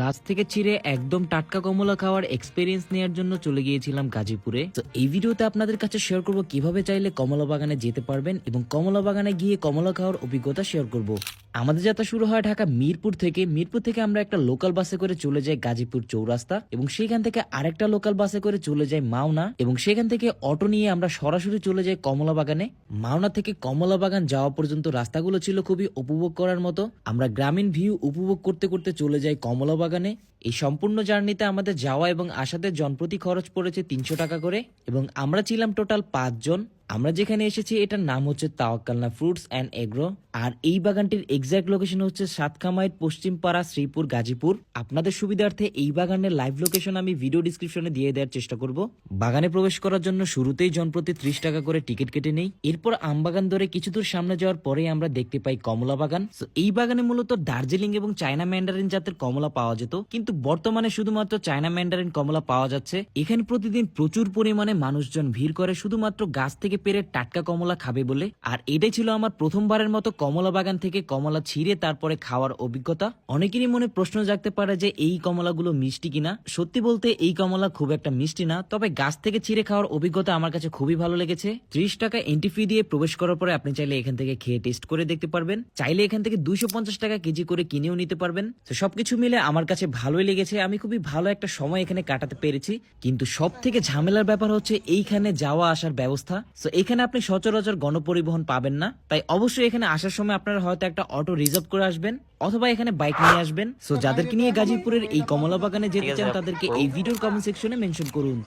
গাছ থেকে ছিঁড়ে একদম টাটকা কমলা খাওয়ার এক্সপিরিয়েন্স নেওয়ার জন্য চলে গিয়েছিলাম গাজীপুরে। তো এই ভিডিওতে আপনাদের কাছে শেয়ার করব কীভাবে চাইলে কমলা বাগানে যেতে পারবেন এবং কমলা বাগানে গিয়ে কমলা খাওয়ার অভিজ্ঞতা শেয়ার করব। আমাদের যাত্রা শুরু হয় ঢাকা মিরপুর থেকে। মিরপুর থেকে আমরা একটা লোকাল বাসে করে চলে যাই গাজীপুর চৌরাস্তা এবং সেখান থেকে আরেকটা লোকাল বাসে করে চলে যাই মাওনা এবং সেখান থেকে অটো নিয়ে আমরা সরাসরি চলে যাই কমলা বাগানে মাওনা থেকে কমলা বাগান যাওয়া পর্যন্ত রাস্তাগুলো ছিল খুবই উপভোগ করার মতো। আমরা গ্রামীণ ভিউ উপভোগ করতে করতে চলে যাই কমলা বাগানে এই সম্পূর্ণ জার্নিতে আমাদের যাওয়া এবং আসাতে জনপ্রতি খরচ পড়েছে তিনশো টাকা করে এবং আমরা ছিলাম টোটাল পাঁচজন। আমরা যেখানে এসেছি, এটার নাম হচ্ছে তাওয়াক্কালনা ফ্রুটস অ্যান্ড এগ্রো। আর এই বাগানটির এক্সাক্ট লোকেশন হচ্ছে সাতখামাইট পশ্চিমপাড়া শ্রীপুর, গাজীপুর। আপনাদের সুবিধার্থে এই বাগানের লাইভ লোকেশন আমি ভিডিও ডিসক্রিপশনে দিয়ে দেওয়ার চেষ্টা করব। বাগানে প্রবেশ করার জন্য শুরুতেই জনপ্রতি ত্রিশ টাকা করে টিকিট কেটে নেই। এরপর আম বাগান ধরে কিছু দূর সামনে যাওয়ার পরেই আমরা দেখতে পাই কমলা বাগান। এই বাগানে মূলত দার্জিলিং এবং চায়না ম্যান্ডারিন জাতের কমলা পাওয়া যেত। কিন্তু বর্তমানে শুধুমাত্র চায়না ম্যান্ডারিন কমলা পাওয়া যাচ্ছে। এখানে প্রতিদিন প্রচুর পরিমাণে মানুষজন ভিড় করে, শুধুমাত্র গাছ থেকে পেরে টাটকা কমলা খাবে বলে। আর এটাই ছিল আমার প্রথমবারের মতো কমলা বাগান থেকে কমলা ছিঁড়ে তারপরে খাওয়ার অভিজ্ঞতা। অনেকেরই মনে প্রশ্ন জাগতে পারে যে এই কমলাগুলো মিষ্টি কিনা? সত্যি বলতে এই কমলা খুব একটা মিষ্টি না, তবে গাছ থেকে ছিঁড়ে খাওয়ার অভিজ্ঞতা আমার কাছে খুবই ভালো লেগেছে। ত্রিশ টাকা এন্ট্রি ফি দিয়ে প্রবেশ করার পরে আপনি চাইলে এখান থেকে খেয়ে টেস্ট করে দেখতে পারবেন। চাইলে এখান থেকে দুইশো পঞ্চাশ টাকা কেজি করে কিনেও নিতে পারবেন। তো সবকিছু মিলে আমার কাছে ভালোই লেগেছে। আমি খুবই ভালো একটা সময় এখানে কাটাতে পেরেছি। কিন্তু সব থেকে ঝামেলার ব্যাপার হচ্ছে এইখানে যাওয়া আসার ব্যবস্থা। তো এখানে আপনি সচরাচর গণপরিবহন পাবেন না। তাই অবশ্যই এখানে আসার সময় আপনারা হয়তো একটা অটো রিজার্ভ করে আসবেন অথবা এখানে বাইক নিয়ে আসবেন। সো যাদেরকে নিয়ে গাজীপুরের এই কমলা বাগানে যেতে চান, তাদেরকে এই ভিডিওর কমেন্ট সেকশনে মেনশন করুন।